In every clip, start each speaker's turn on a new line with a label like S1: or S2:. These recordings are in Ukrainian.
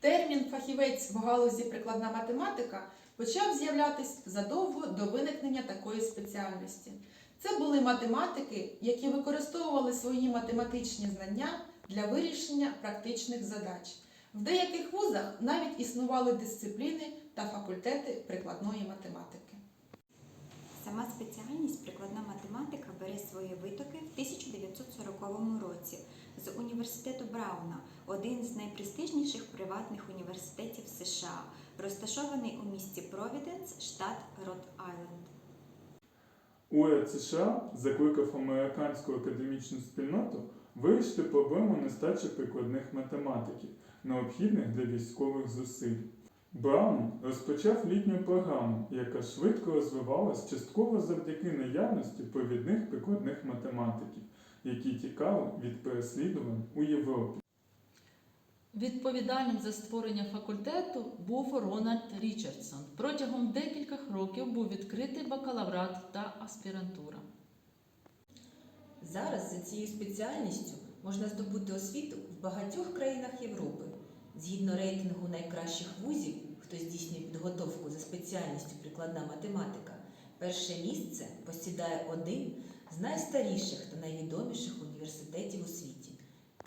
S1: Термін фахівець в галузі прикладна математика почав з'являтись задовго до виникнення такої спеціальності. Це були математики, які використовували свої математичні знання для вирішення практичних задач. В деяких вузах навіть існували дисципліни та факультети прикладної математики.
S2: Сама спеціальність прикладна бере свої витоки в 1940 році з університету Брауна, один з найпрестижніших приватних університетів США, розташований у місті Провіденс, штат Рот-Айленд.
S3: Уряд США закликав американську академічну спільноту вирішити проблему нестачі прикладних математиків, необхідних для військових зусиль. Браун розпочав літню програму, яка швидко розвивалась частково завдяки наявності провідних прикладних математиків, які тікали від переслідувань у Європі.
S4: Відповідальним за створення факультету був Рональд Річардсон. Протягом декількох років був відкритий бакалаврат та аспірантура.
S5: Зараз за цією спеціальністю можна здобути освіту в багатьох країнах Європи. Згідно рейтингу найкращих вузів, хто здійснює підготовку за спеціальністю прикладна математика, перше місце посідає один з найстаріших та найвідоміших університетів у світі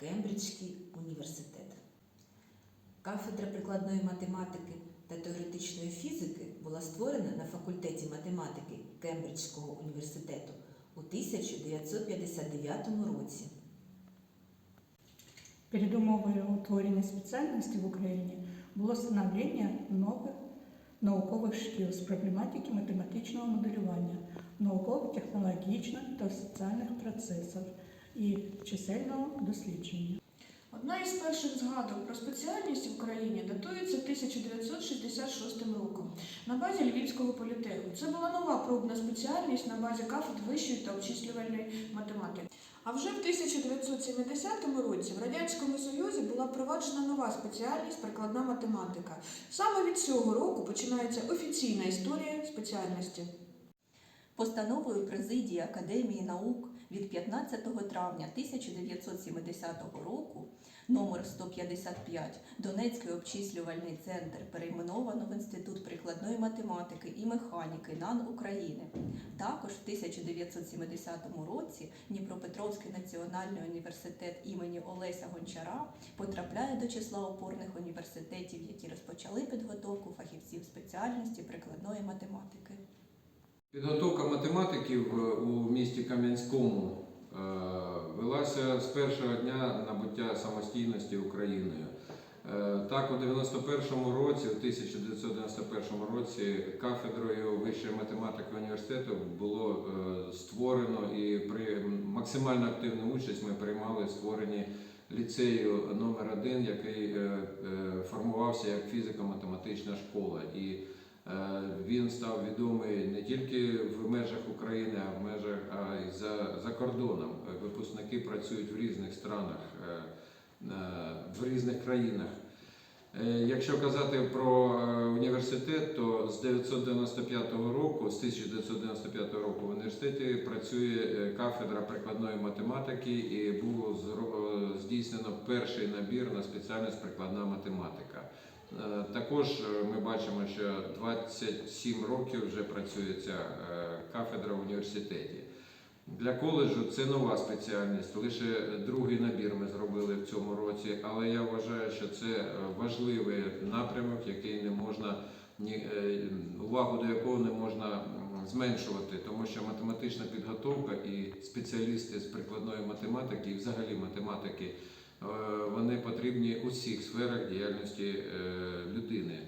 S5: Кембриджський університет. Кафедра прикладної математики та теоретичної фізики була створена на факультеті математики Кембриджського університету у 1959 році.
S6: Передумовою утворення спеціальності в Україні було становлення нових наукових шкіл з проблематики математичного моделювання, науково-технологічних та соціальних процесів і чисельного дослідження.
S7: Одна із перших згадок про спеціальність в Україні датується 1966 роком на базі Львівського політеху. Це була нова пробна спеціальність на базі кафедр вищої та обчислювальної математики. А вже в 1970 році в Радянському Союзі була впроваджена нова спеціальність прикладна математика. Саме від цього року починається офіційна історія спеціальності.
S8: Постановою Президії Академії наук від 15 травня 1970 року номер 155 Донецький обчислювальний центр перейменовано в Інститут прикладної математики і механіки НАН України. Також в 1970 році Дніпропетровський національний університет імені Олеся Гончара потрапляє до числа опорних університетів, які розпочали підготовку фахівців спеціальності прикладної математики.
S9: Підготовка математиків е, у місті Кам'янському е, велася з першого дня набуття самостійності Україною. Е, Так, у 91-му році, у 1991 році, кафедрою вищої математики університету було створено і при максимально активну участь ми приймали в створенні ліцею номер 1 який формувався як фізико-математична школа. І Він став відомий не тільки в межах України, а в межах а й за, за кордоном. Е, Випускники працюють в різних странах, е, е, в різних країнах. Е, Якщо казати про е, університет, то з 1995 року, з 1995 року в університеті працює е, кафедра прикладної математики і е, здійснено перший набір на спеціальність прикладна математика. Е, Також е, ми бачимо, що 27 років вже працює ця е, кафедра в університеті. Для коледжу це нова спеціальність, лише другий набір ми зробили в цьому році, але я вважаю, що це важливий напрямок, який не можна увагу до якого не можна зменшувати, тому що математична підготовка і спеціалісти з прикладної математики, і взагалі математики, вони потрібні у всіх сферах діяльності е, людини.